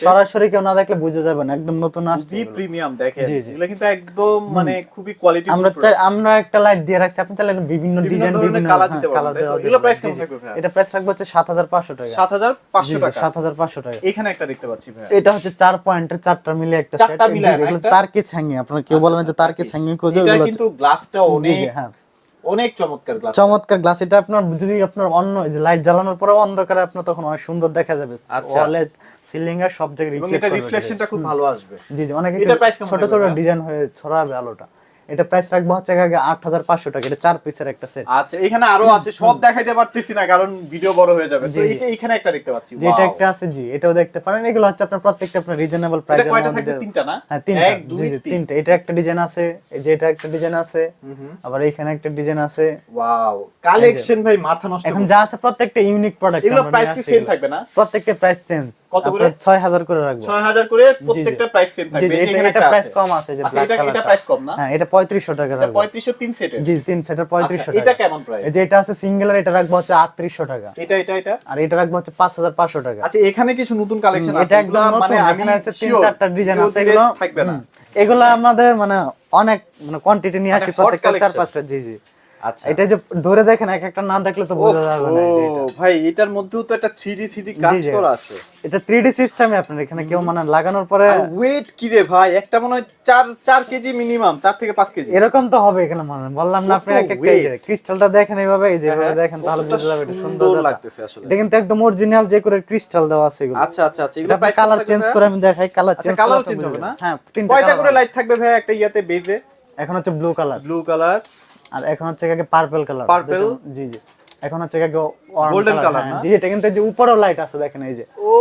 সরাসরি কেউ না দেখলে বুঝে যাবে না একদম নতুন আসছে প্রিমিয়াম জি। এগুলো কিন্তু একদম মানে খুবই কোয়ালিটি আমরা আমরা একটা লাইট দিয়ে রাখছি আপনি চাইলে বিভিন্ন বিভিন্ন ডিজাইন বিভিন্ন colour দিতে পারবেন, কালার তাই তো? দেওয়া এগুলো যাবে। কেমন থাকবে এটা প্রাইস রাখব হচ্ছে সাত হাজার পাঁচশো টাকা। সাত হাজার পাঁচশো টাকা। সাত হাজার পাঁচশো টাকা। এখানে একটা দেখতে পাচ্ছি ভাই এটা হচ্ছে চার পয়েন্টের চারটা মিলে একটা সেট এগুলো? তার কি হ্যাঙ্গিং আপনারা কেউ বলেন যে তার কি হ্যাঙ্গি খোঁজে এটা কিন্তু গ্লাসটা অনেক হ্যাঁ। অনেক চমৎকার গ্লাস চমৎকার গ্লাস এটা আপনার যদি আপনার অন্য যে লাইট জ্বালানোর পরে অন্ধকারে আপনার তখন অনেক সুন্দর দেখা যাবে। আচ্ছা। ওয়ালে সিলিং এর সব জায়গায়। রিফ্লেকশনটা খুব ভালো আসবে। জি জি অনেক ছোট ছোট ডিজাইন হয়ে ছড়াবে আলোটা। এটা প্রাইস রাখব হচ্ছে আগে আট হাজার পাঁচশো টাকা এটা চার পিসের একটা সেট আচ্ছা এখানে আরও আছে সব দেখাইতে পারতেছি না কারণ ভিডিও বড় হয়ে যাবে। তো। এটা এখানে একটা দেখতে পাচ্ছি। যেটা! একটা আছে জি এটাও দেখতে পারেন। এগুলো হচ্ছে আপনার প্রত্যেকটা আপনার রিজনেবল এটা প্রাইসের কয়টা মধ্যে। তিনটা না? হ্যাঁ তিনটা। এক দুই তিনটা। এটা একটা ডিজাইন আছে এই যে এটা একটা ডিজাইন আছে আবার এখানে একটা ডিজাইন আছে। ওয়াও কালেকশন ভাই মাথা নষ্ট এখন যা আছে প্রত্যেকটা ইউনিক প্রোডাক্ট এগুলো প্রাইস কি সেম থাকবে না? প্রত্যেকটা প্রাইস চেঞ্জ কত করে? ছয় হাজার করে রাখব। 6000 করে প্রত্যেকটা প্রাইস সেম থাকবে। এখানে একটা প্রাইস কম আছে যে আচ্ছা, ব্ল্যাক এটা এটা প্রাইস কম না? হ্যাঁ এটা পঁয়ত্রিশশো টাকা এটা রাখব। 3503 সেটের? জি তিন সেটের পঁয়ত্রিশশো আচ্ছা, এটা কেমন প্রাইস এই যে এটা আছে সিঙ্গেল এটা রাখব হচ্ছে আটত্রিশশো টাকা। এটা এটা এটা? আর এটা রাখব হচ্ছে পাঁচ হাজার পাঁচশো টাকা। আচ্ছা এখানে কিছু নতুন কালেকশন আছে? এটা একদম মানে এখানে হচ্ছে তিন চারটা ডিজাইন আছে। এগুলো থাকবে না। এগুলো আমাদের মানে অনেক মানে কোয়ান্টিটি নিয়ে আসি মানে প্রত্যেকটা চার পাঁচটা। জি জি। আচ্ছা। এটা যে ধরে দেখেন এক একটা না দেখলে তো বোঝা যাবে না ভাই এটার মধ্যেও তো একটা 3D 3D কাজ। করা আছে। এটা সিস্টেমে আপনার এখানে কেউ মানে লাগানোর পরে ওয়েট কি রে ভাই? একটা মনে হয় 4 4 কেজি মিনিমাম 4 থেকে 5 কেজি। এরকম তো হবে এখানে মানে। বললাম না আপনি এক একটা? ক্রিস্টালটা দেখেন এইভাবে এই হ্যাঁ, দেখেন তাহলে বুঝতে এটা সুন্দর লাগতেছে আসলে। এটা কিন্তু একদম অরিজিনাল যে করে ক্রিস্টাল দেওয়া আছে এগুলো। আচ্ছা আচ্ছা আচ্ছা এগুলো কালার চেঞ্জ করে আমি দেখাই কালার চেঞ্জ কালার চেঞ্জ হবে না? হ্যাঁ তিনটা কয়টা করে লাইট থাকবে ভাই একটা ইয়াতে বেজে এখন হচ্ছে ব্লু কালার ব্লু কালার আর এখন হচ্ছে কাকে পার্পল কালার পার্পল জি জি। এখন হচ্ছে কাকে গোল্ডেন কালার? জি এটা কিন্তু যে উপরেও লাইট আছে দেখেন এই যে। ও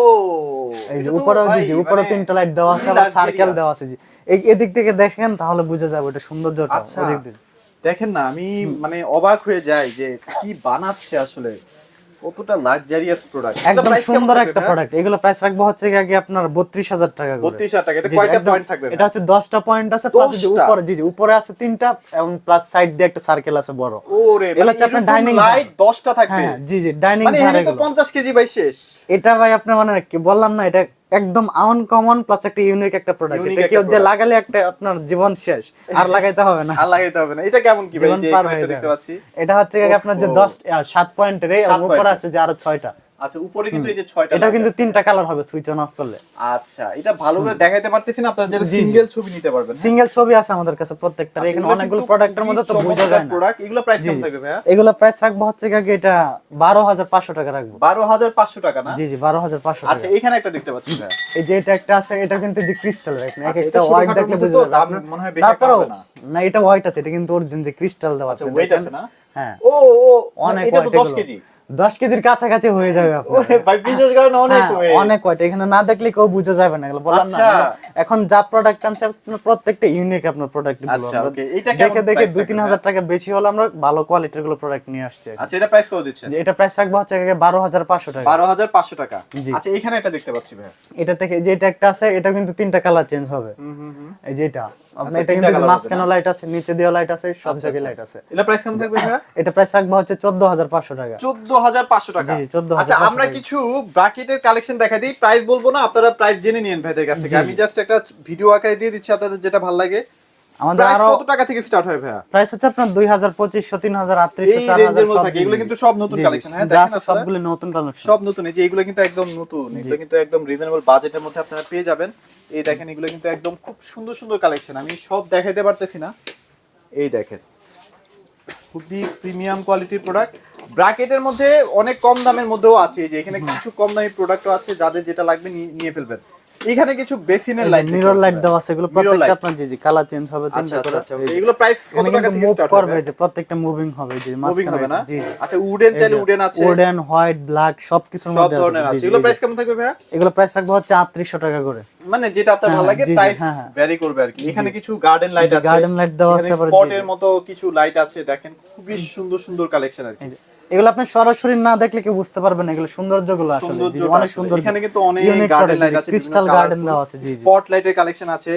এই যে উপরে উপরেও জি জি উপরেও মানে তিনটা লাইট দেওয়া আছে আর সার্কেল দেওয়া আছে জি। এই এদিক থেকে দেখেন তাহলে বুঝে যাবে এটা সৌন্দর্যটা আচ্ছা। ওদিক থেকে দেখেন না আমি মানে অবাক হয়ে যাই যে কি বানাচ্ছে আসলে। কতটা লাক্সারিয়াস প্রোডাক্ট একদম সুন্দর একটা প্রোডাক্ট এগুলো প্রাইস রাখব হচ্ছে আগে আপনার বত্রিশ হাজার টাকা করে। 32000 টাকা এটা কয়টা পয়েন্ট থাকবে এটা হচ্ছে দশটা পয়েন্ট আছে প্লাস যে উপরে জি জি উপরে আছে তিনটা এবং প্লাস সাইড দিয়ে একটা সার্কেল আছে বড়। ওরে এটা হচ্ছে আপনার ডাইনিং লাইট 10টা থাকবে? হ্যাঁ জি জি ডাইনিং মানে এটা তো 50 কেজি ভাই শেষ। এটা ভাই আপনার মানে কি বললাম না এটা একদম আনকমন প্লাস একটা ইউনিক একটা প্রোডাক্ট এটা কেউ যে লাগালে একটা আপনার জীবন শেষ আর লাগাইতে হবে না। আর লাগাইতে হবে না। এটা কেমন কি ভাই। দেখতে পাচ্ছি। এটা হচ্ছে আপনার যে ওহো। 10 7 পয়েন্টের এই উপর। আছে যে আরও ছয়টা। আচ্ছা উপরে কিন্তু এই যে 6টা এটা কিন্তু তিনটা কালার হবে সুইচ অন অফ করলে। আচ্ছা এটা ভালো করে দেখাইতে পারতেছি না আপনারা যেটা। সিঙ্গেল ছবি নিতে পারবেন হ্যাঁ? সিঙ্গেল ছবি আছে আমাদের কাছে প্রত্যেকটা আচ্ছা, এখানে অনেকগুলো প্রোডাক্টের মধ্যে তো বোঝা যায় না। প্রোডাক্ট এগুলো প্রাইস কেমন। থাকবে ভাইয়া। এগুলো প্রাইস রাখব হচ্ছে কি এটা বারো হাজার পাঁচশো টাকা রাখব। 12500 টাকা না? জি জি বারো হাজার পাঁচশো আচ্ছা এখানে একটা দেখতে পাচ্ছি ভাইয়া। এই যে এটা একটা আছে এটা কিন্তু যে ক্রিস্টাল রাখেন এক আচ্ছা, একটা হোয়াইট দেখলে মধ্যে বুঝা যাবে। দাম মনে হয় বেশি তারপরেও না। না এটা হোয়াইট আছে এটা কিন্তু অরিজিন যে ক্রিস্টাল দেওয়া আছে। আচ্ছা ওয়েট আছে না? হ্যাঁ। ও ও অনেক এটা তো 10 কেজি। দশ কেজির কাছাকাছি হয়ে যাবে [LAUGHS] আপনার। অনেক হ্যাঁ, ওয়েট এখানে না দেখলে কেউ বুঝে যাবে না বললাম না। আচ্ছা। এখন যা প্রোডাক্ট আনছে আপনার প্রত্যেকটা ইউনিক আপনার প্রোডাক্ট আচ্ছা, দেখে দেখে দুই তিন হাজার টাকা বেশি হলে আমরা ভালো কোয়ালিটিরগুলো প্রোডাক্ট নিয়ে আসছি আচ্ছা এটা প্রাইস কত দিচ্ছেন? এটা প্রাইস রাখব হচ্ছে বারো হাজার পাঁচশো টাকা। বারো হাজার পাঁচশো টাকা। জি। আচ্ছা এখানে একটা দেখতে পাচ্ছি ভাই। এটা থেকে যে এটা একটা আছে এটা কিন্তু তিনটা কালার চেঞ্জ হবে। এই যেটা আপনার আচ্ছা, এটা কিন্তু মাঝখানে লাইট আছে নিচে দিয়ে লাইট আছে সব জায়গায় লাইট আছে। এটা প্রাইস কেমন থাকবে এটা প্রাইস রাখব হচ্ছে চোদ্দ হাজার পাঁচশো টাকা। চোদ্দ হাজার পাঁচশো টাকা। জি, জি, 14,500 আচ্ছা আমরা কিছু ব্রাকেটের কালেকশন দেখা দিই। প্রাইস বলব না আপনারা প্রাইস জেনে নিন ভাইদের কাছ থেকে। আমি জাস্ট একটা ভিডিও আকারে দিয়ে দিচ্ছি আপনাদের যেটা ভালো লাগে। আমাদের আরও কত টাকা থেকে স্টার্ট হয় ভাইয়া? প্রাইস হচ্ছে আপনার দুই হাজার পঁচিশশো তিন হাজার আটত্রিশশো এই চার রেঞ্জের হাজার মধ্যে সব থাকে। এগুলো কিন্তু সব নতুন। কালেকশন হ্যাঁ দেখেন সবগুলো নতুন কালেকশন সব নতুন। এই যে এগুলো কিন্তু একদম নতুন। এগুলো কিন্তু একদম রিজনেবল বাজেটের মধ্যে আপনারা পেয়ে যাবেন। এই দেখেন এগুলো কিন্তু একদম খুব সুন্দর সুন্দর কালেকশন আমি সব দেখাইতে পারতেছি না। এই দেখেন। খুবই প্রিমিয়াম কোয়ালিটির প্রোডাক্ট ব্র্যাকেটের মধ্যে অনেক কম দামের মধ্যেও আছে এই যে এখানে কিছু কম দামি প্রোডাক্টও আছে যাদের যেটা লাগবে নিয়ে- নিয়ে ফেলবেন। এখানে কিছু বেসিনের লাইট মিরর লাইট দেওয়া আছে এগুলো প্রত্যেকটা আপনার জি জি কালার চেঞ্জ হবে আচ্ছা তিনটা আচ্ছা করে আচ্ছা। এগুলো প্রাইস কত টাকা থেকে স্টার্ট করবে হবে? যে প্রত্যেকটা মুভিং হবে যে মুভিং হবে না? জি আচ্ছা উডেন চাইলে উডেন আছে। উডেন হোয়াইট ব্ল্যাক সবকিছুর সব মধ্যে আছে। আছে জি, জি, এগুলো প্রাইস কেমন থাকবে ভাইয়া? এগুলো প্রাইস রাখব হচ্ছে আটত্রিশশো টাকা করে। মানে যেটা আপনার ভালো হ্যাঁ, লাগে জি, জি, প্রাইস হ্যাঁ, হ্যাঁ। ভ্যারি করবে আর কি। এখানে কিছু গার্ডেন লাইট আছে। গার্ডেন লাইট দেওয়া আছে স্পটের মতো কিছু লাইট আছে দেখেন। খুবই সুন্দর সুন্দর কালেকশন আর কি। এগুলো আপনি সরাসরি না দেখলে কেউ বুঝতে পারবেন এগুলো সৌন্দর্যগুলো আসলে। অনেক। সুন্দর এখানে কিন্তু অনেক গার্ডেন লাইট আছে crystal garden দেওয়া আছে জি জি। স্পট লাইটের কালেকশন আছে।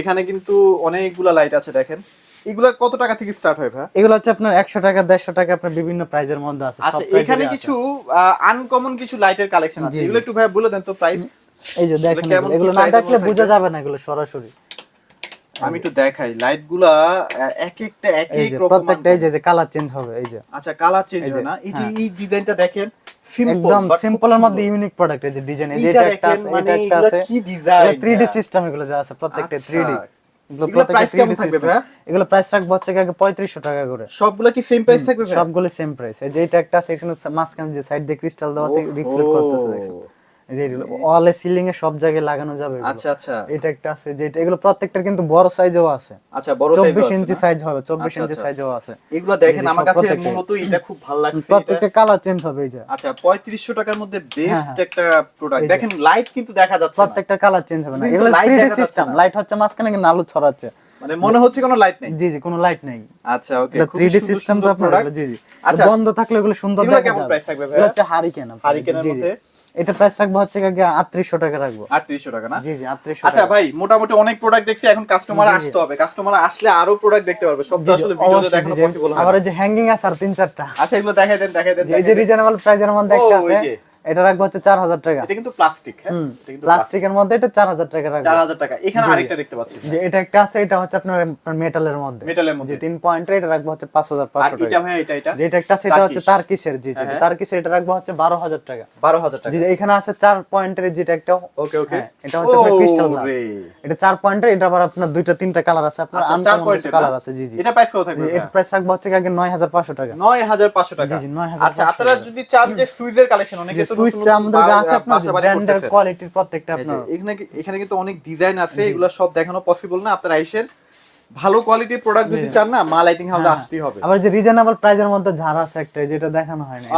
এখানে কিন্তু অনেকগুলা লাইট আছে দেখেন। এগুলা কত টাকা থেকে স্টার্ট হয় ভাই? এগুলো হচ্ছে আপনার একশো টাকা দেড়শো টাকা আপনার বিভিন্ন প্রাইজের মধ্যে আছে আচ্ছা এখানে কিছু আনকমন কিছু লাইটের কালেকশন আছে। এগুলো একটু ভাই বলে দেন তো প্রাইস এই যে দেখেন এগুলো না দেখলে বোঝা যাবে না এগুলো সরাসরি। আমি একটু দেখাই লাইটগুলা এক একটা এক এক রকম প্রত্যেকটা এই যে যে কালার চেঞ্জ হবে এই যে। আচ্ছা কালার চেঞ্জ এই হয় না। এই যে হ্যাঁ। এই ডিজাইনটা দেখেন সিম্পল একদম সিম্পলের মধ্যে ইউনিক প্রোডাক্ট এই যে ডিজাইন এই যে এটা একটা আছে মানে এটা একটা আছে। কি ডিজাইন 3D সিস্টেম এগুলো যা আছে প্রত্যেকটা আচ্ছা। 3D এগুলো এগুলো প্রাইস রাখব হচ্ছে আগে 3500 টাকা করে। সবগুলো কি সেম প্রাইস থাকবে সবগুলো সেম প্রাইস এই যে এটা একটা আছে এখানে মাঝখানে যে সাইড দিয়ে ক্রিস্টাল দেওয়া আছে রিফ্লেক্ট করতেছে এই যে ওয়ালে সিলিং এ সব জায়গায় লাগানো যাবে আচ্ছা আচ্ছা। এটা একটা আছে এগুলো প্রত্যেকটার কিন্তু বড় সাইজও আছে। আচ্ছা বড় ইঞ্চি সাইজ হবে চব্বিশ আচ্ছা, ইঞ্চি আচ্ছা। সাইজও আছে। এগুলো দেখেন আমার কাছে মূলত এটা খুব ভালো লাগছে প্রত্যেকটা কালার চেঞ্জ হবে এই যে। আচ্ছা টাকার মধ্যে বেস্ট হ্যাঁ। একটা প্রোডাক্ট দেখেন লাইট কিন্তু দেখা যাচ্ছে প্রত্যেকটা কালার চেঞ্জ হবে না। এগুলো দেখা সিস্টেম লাইট হচ্ছে মাঝখানে কিন্তু আলো ছড়াচ্ছে। মানে মনে হচ্ছে কোনো লাইট নেই। জি জি কোনো লাইট নেই। আচ্ছা ওকে এটা থ্রি ডি সিস্টেম তো আপনার জি জি। আচ্ছা বন্ধ থাকলে এগুলো সুন্দর এগুলো কেমন price থাকবে ভাইয়া? এগুলো হচ্ছে হারিকেন হারিকেনের মধ্যে? এটা প্রাইস রাখব হচ্ছে গিয়ে আটত্রিশশো টাকা রাখব। আটত্রিশশো টাকা না? জি জি আটত্রিশশো আচ্ছা ভাই মোটামুটি অনেক প্রোডাক্ট দেখছি এখন কাস্টমার। আসতে হবে। কাস্টমার আসলে আরও প্রোডাক্ট দেখতে পারবে। সব আসলে ভিডিওতে দেখানো পসিবল হবে আমার যে হ্যাঙ্গিং আছে আর তিন চারটা। আচ্ছা এগুলো দেখাই দেন দেখাই দেন এই যে রিজনেবল প্রাইজের মধ্যে একটা আছে। এটা রাখব হচ্ছে চার হাজার টাকা। এটা কিন্তু প্লাস্টিক হ্যাঁ? এটা কিন্তু প্লাস্টিকের মধ্যে এটা চার হাজার টাকা রাখব। চার হাজার টাকা। এখানে। আরেকটা দেখতে পাচ্ছি যে এটা একটা আছে এটা হচ্ছে আপনার মেটালের মধ্যে। মেটালের যে মধ্যে তিন পয়েন্ট এটা রাখব হচ্ছে পাঁচ হাজার আর পাঁচশো এটা টাকা ভাই এটা এটা? যেটা একটা সেটা হচ্ছে। তার কিসের জি জি হ্যাঁ, হ্যাঁ। তার কিসের এটা রাখব হচ্ছে বারো হাজার টাকা। বারো হাজার টাকা। জি এখানে আছে চার পয়েন্টের যেটা একটা ওকে ওকে হ্যাঁ, এটা হচ্ছে আপনার ক্রিস্টাল গ্লাস এটা চার পয়েন্টের এটা আবার আপনার দুইটা তিনটা কালার আছে। আপনার আচ্ছা চার পয়েন্টের কালার আছে জি জি। এটা প্রাইস কত থাকবে এর প্রাইস রাখব হচ্ছে আগে নয় হাজার পাঁচশো টাকা। নয় হাজার পাঁচশো টাকা জি, জি, 9,500 আচ্ছা আপনারা যদি চান যে সুইজের কালেকশন অনেকে সুইচ নতুন নতুন আমাদের যা আছে আপনার ব্র্যান্ডের কোয়ালিটির প্রত্যেকটা আপনার। এখানে কি- এখানে কিন্তু অনেক ডিজাইন আছে এগুলো সব দেখানো পসিবল না? আপনার আইসেন ভালো কোয়ালিটির প্রোডাক্ট যদি চান না মা লাইটিং হাউসে হ্যাঁ, আসতেই হবে। আবার যে রিজনেবল প্রাইসের মধ্যে ঝাড় আছে একটা যেটা দেখানো হয় না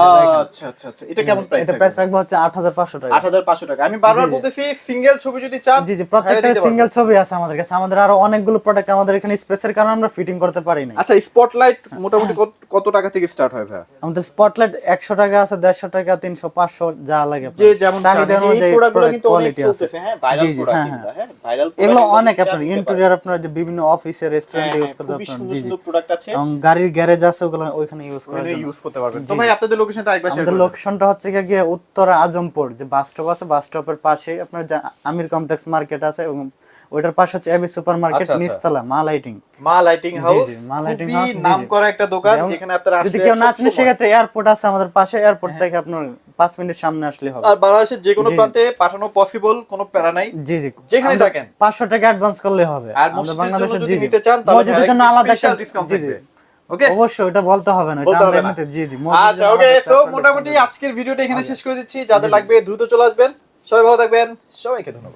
আচ্ছা আচ্ছা আচ্ছা এটা কেমন প্রাইস এটা প্রাইস রাখব হচ্ছে আট হাজার পাঁচশো টাকা। আট হাজার পাঁচশো টাকা। আমি বারবার বলতেছি সিঙ্গেল ছবি যদি চান জি জি প্রত্যেকটা সিঙ্গেল ছবি আছে আমাদের কাছে। আমাদের আরও অনেকগুলো প্রোডাক্ট আমাদের এখানে স্পেসের কারণে আমরা ফিটিং করতে পারি না আচ্ছা স্পটলাইট মোটামুটি কত- টাকা থেকে স্টার্ট হয় ভাই আমাদের স্পটলাইট একশো টাকা আছে দেড়শো টাকা তিনশো পাঁচশো যা লাগে যে যেমন এই প্রোডাক্টগুলো কিন্তু অনেক চলতেছে হ্যাঁ ভাইরাল প্রোডাক্ট হ্যাঁ, হ্যাঁ। হ্যাঁ ভাইরাল এগুলো অনেক আপনার ইন্টেরিয়র আপনার যে বিভিন্ন অফিসে রেস্টুরেন্টে ইউজ করতে পারবেন সুন্দর সুন্দর প্রোডাক্ট আছে। এবং গাড়ির গ্যারেজ আছে ওগুলো ওইখানে ইউজ করা যায় ইউজ করতে পারবেন। তো ভাই আপনাদের লোকেশনটা আরেকবার শেয়ার আমাদের লোকেশনটা হচ্ছে গিয়ে গিয়ে উত্তরা আজমপুর যে বাস স্টপ আছে বাস স্টপের পাশে আপনার আমির কমপ্লেক্স মার্কেট আছে এবং ওইটার পাশে হচ্ছে এবি সুপার মার্কেট আচ্ছা, আচ্ছা। নিচতলা মা লাইটিং মা লাইটিং হাউস মা house, জি, নাম করা একটা দোকান যেখানে আপনারা যদি কেউ না সেক্ষেত্রে এয়ারপোর্ট আছে আমাদের পাশে এয়ারপোর্ট থেকে আপনার পাঁচ মিনিট সামনে আসলে হবে। আর বাংলাদেশের যে কোনো প্রান্তে পাঠানো পসিবল কোনো প্যারা নাই। জি জি। যেখানে থাকেন। পাঁচশো টাকা অ্যাডভান্স করলে হবে। আর জন্য যদি। নিতে চান তাহলে জন্য আলাদা ডিসকাউন্ট। থাকবে। ওকে অবশ্যই ওটা বলতে হবে না এটা আমরা। এমনিতে জি জি আচ্ছা ওকে মোটামুটি আজকের ভিডিওটা এখানে শেষ করে দিচ্ছি। যাদের লাগবে দ্রুত চলে আসবেন। সবাই ভালো থাকবেন। সবাইকে ধন্যবাদ।